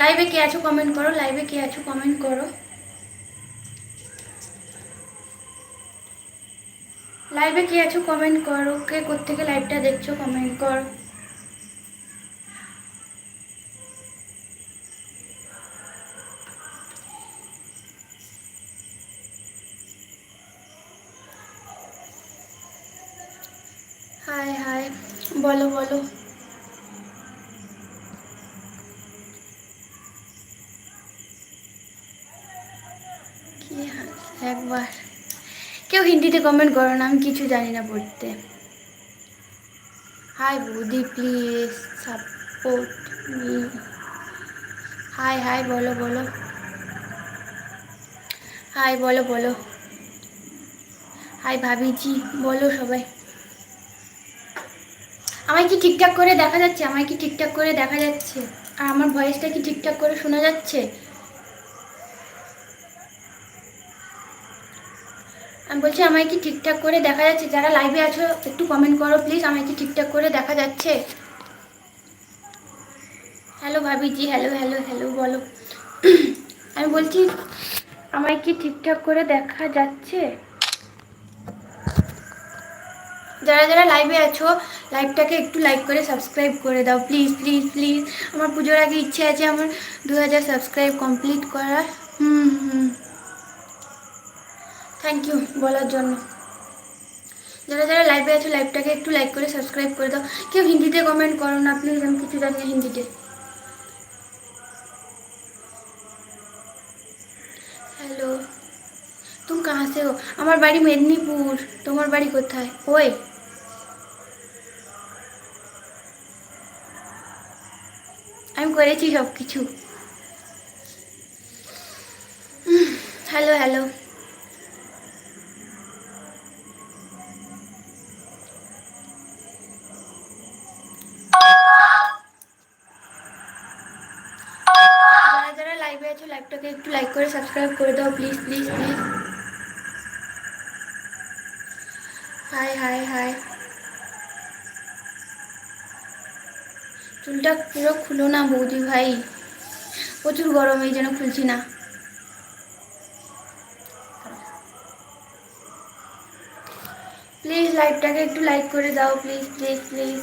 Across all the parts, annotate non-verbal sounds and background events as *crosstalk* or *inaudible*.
লাইভে কে আছো কমেন্ট করো লাইভে কে আছো কমেন্ট করো। লাইভে কে আছো কমেন্ট করো, কে কোত্থেকে লাইভটা দেখছ কমেন্ট কর। হাই হাই বলো বলো। একবার। কেউ হিন্দিতে কমেন্ট করো না, আমি কিছু জানি না পড়তে। হাই বৌদি please support me hi hi বলো বলো। হাই বলো বলো। হাই ভাবিজি বলো সবাই। আমায় কি ঠিকঠাক করে দেখা যাচ্ছে? আমায় কি ঠিকঠাক করে দেখা যাচ্ছে? আর আমার ভয়েসটা কি ঠিকঠাক করে শোনা যাচ্ছে? আমি বলছি, আমায় কি ঠিকঠাক করে দেখা যাচ্ছে? যারা লাইভে আছো, একটু কমেন্ট করো প্লিজ আমায় কি ঠিকঠাক করে দেখা যাচ্ছে? হ্যালো ভাবিজি। হ্যালো হ্যালো হ্যালো বলো। *clears throat* আমি বলছি, আমায় কি ঠিকঠাক করে দেখা যাচ্ছে? যারা যারা লাইভে আছো লাইভটাকে একটু লাইক করে সাবস্ক্রাইব করে দাও প্লিজ প্লিজ প্লিজ আমার পুজোর আগে ইচ্ছে আছে আমার দু হাজার সাবস্ক্রাইব কমপ্লিট করার। হুম হুম। থ্যাংক ইউ বলার জন্য। যারা যারা লাইভে আছো লাইভটাকে একটু লাইক করে সাবস্ক্রাইব করে দাও। কেউ হিন্দিতে কমেন্ট করো না প্লিজ আমি কিছু জানি না হিন্দিতে। হ্যালো তুমি কাহা সে হো? আমার বাড়ি মেদিনীপুর। তোমার বাড়ি কোথায়? ওই। আমি করেছি সব কিছু হ্যালো হ্যালো লাইভটাকে একটু লাইক করে সাবস্ক্রাইব করে দাও please please please hi hi hi চুলটা পুরো খুলো না বৌদি ভাই। প্রচুর গরম, এই জন্য খুলছি না। প্লিজ লাইভটাকে একটু লাইক করে দাও প্লিজ প্লিজ প্লিজ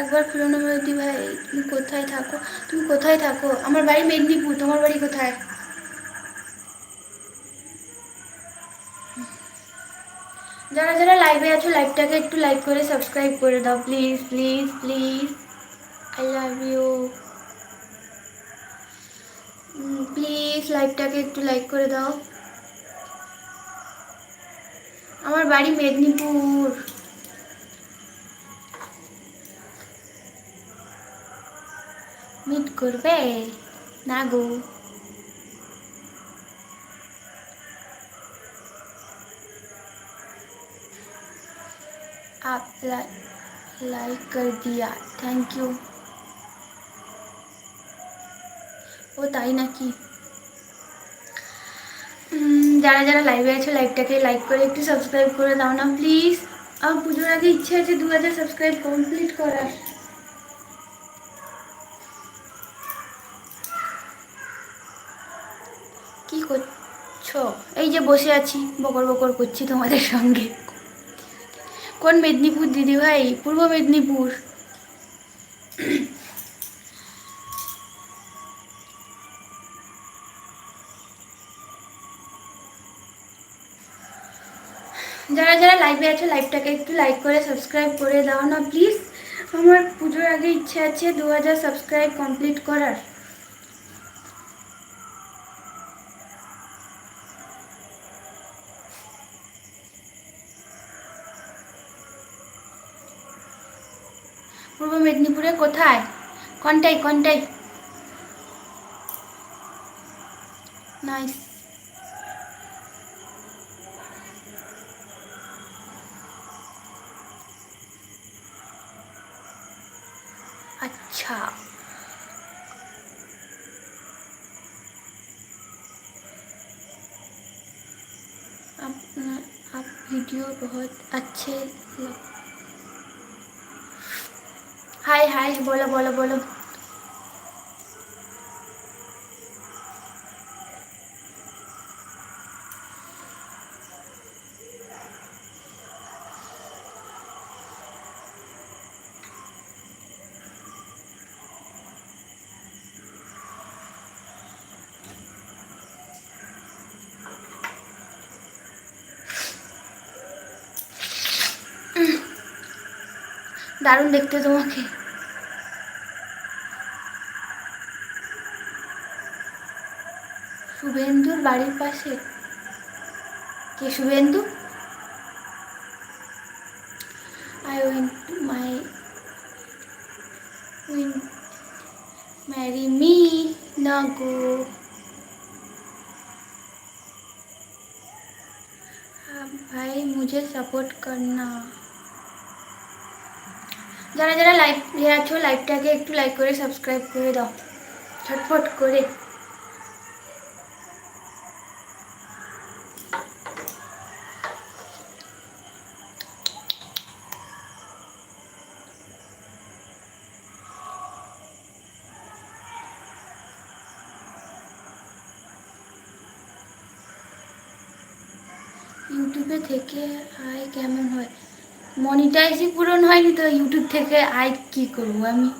একবার খুলো না বৌদি ভাই, তুমি কোথায় থাকো? তুমি কোথায় থাকো? আমার বাড়ি মেদিনীপুর, তোমার বাড়ি কোথায়? যারা যারা লাইভে আছো লাইভটাকে একটু লাইক করে সাবস্ক্রাইব করে দাও please please please I love you please লাইভটাকে একটু লাইক করে দাও। আমার বাড়ি মেদিনীপুর। করবে না গো आप लाइक कर दिया थैंक यू ও তাই নাকি উম, যারা যারা লাইভে আছে লাইভটাকে লাইক করে একটু সাবস্ক্রাইব করে দাও না প্লিজ আমার পুজোর আগে ইচ্ছে আছে দু হাজার সাবস্ক্রাইব কমপ্লিট করার যে বসে আছি, বকর বকর করছি তোমাদের সঙ্গে। কোন মেদিনীপুর দিদি ভাই? পূর্ব মেদিনীপুর। যারা যারা লাইভে আছে লাইভটাকে একটু লাইক করে সাবস্ক্রাইব করে দাও না প্লিজ আমার পুজোর আগে ইচ্ছে আছে দু হাজার সাবস্ক্রাইব কমপ্লিট করার। পূর্ব মেদিনীপুরে কোথায় কনটাই কনটাই নাইস अच्छा आप आप वीडियो बहुत अच्छे लग হাই বলো বলো বলো। দারুণ দেখতে তোমাকে। বাড়ির পাশে কে Suvendu I went to my win marry me না গো ভাই, মুঝে সাপোর্ট করনা। যারা যারা লাইভ আছো লাইভটাকে একটু লাইক করে সাবস্ক্রাইব করে দাও। ছটফট করে। ইউটিউবে থেকে আয় কেমন হয়? মনিটাইজই পূরণ হয়নি তো ইউটিউব থেকে আয় কি করব আমি?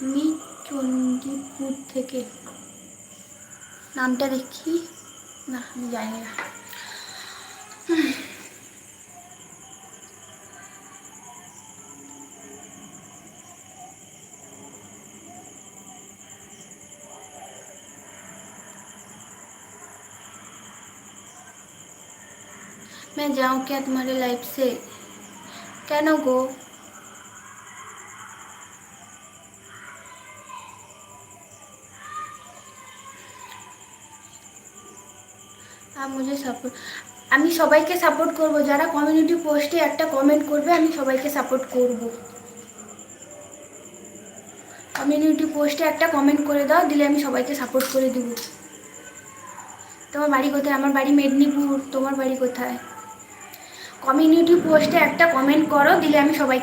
আমি চণ্ডীপুর থেকে। নামটা দেখি। না, আমি জানি না। मैं जाऊँ क्या तुम्हारे लाइफ से কেন গো আর মুঝে সাপোর্ট আমি সবাইকে সাপোর্ট করব যারা কমিউনিটি পোস্টে একটা কমেন্ট করবে আমি সবাইকে সাপোর্ট করব কমিউনিটি পোস্টে একটা কমেন্ট করে দাও দিলে আমি সবাইকে সাপোর্ট করে দেব তোমার বাড়ি কোথায় আমার বাড়ি মেদিনীপুর তোমার বাড়ি কোথায় কমিউনিটি পোস্টে একটা কমেন্ট করো দিলে আমি সবাইকে